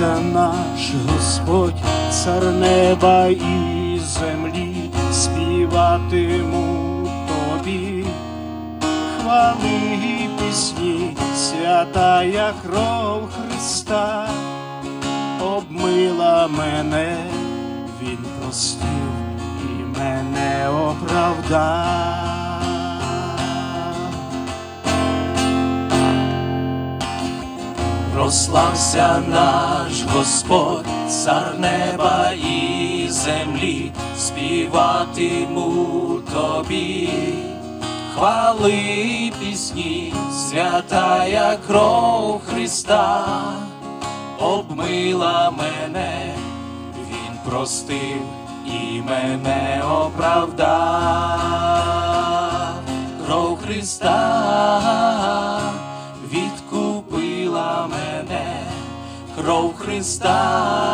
Ця наш Господь, цар неба і землі, співатиму тобі, хвали і пісні, свята, як кров Христа, обмила мене, Він простив і мене оправдав. Прослався наш Господь, цар неба і землі, співатиму тобі, хвали пісні, святая кров Христа, обмила мене, Він простив і мене оправдав, кров Христа кров Христа.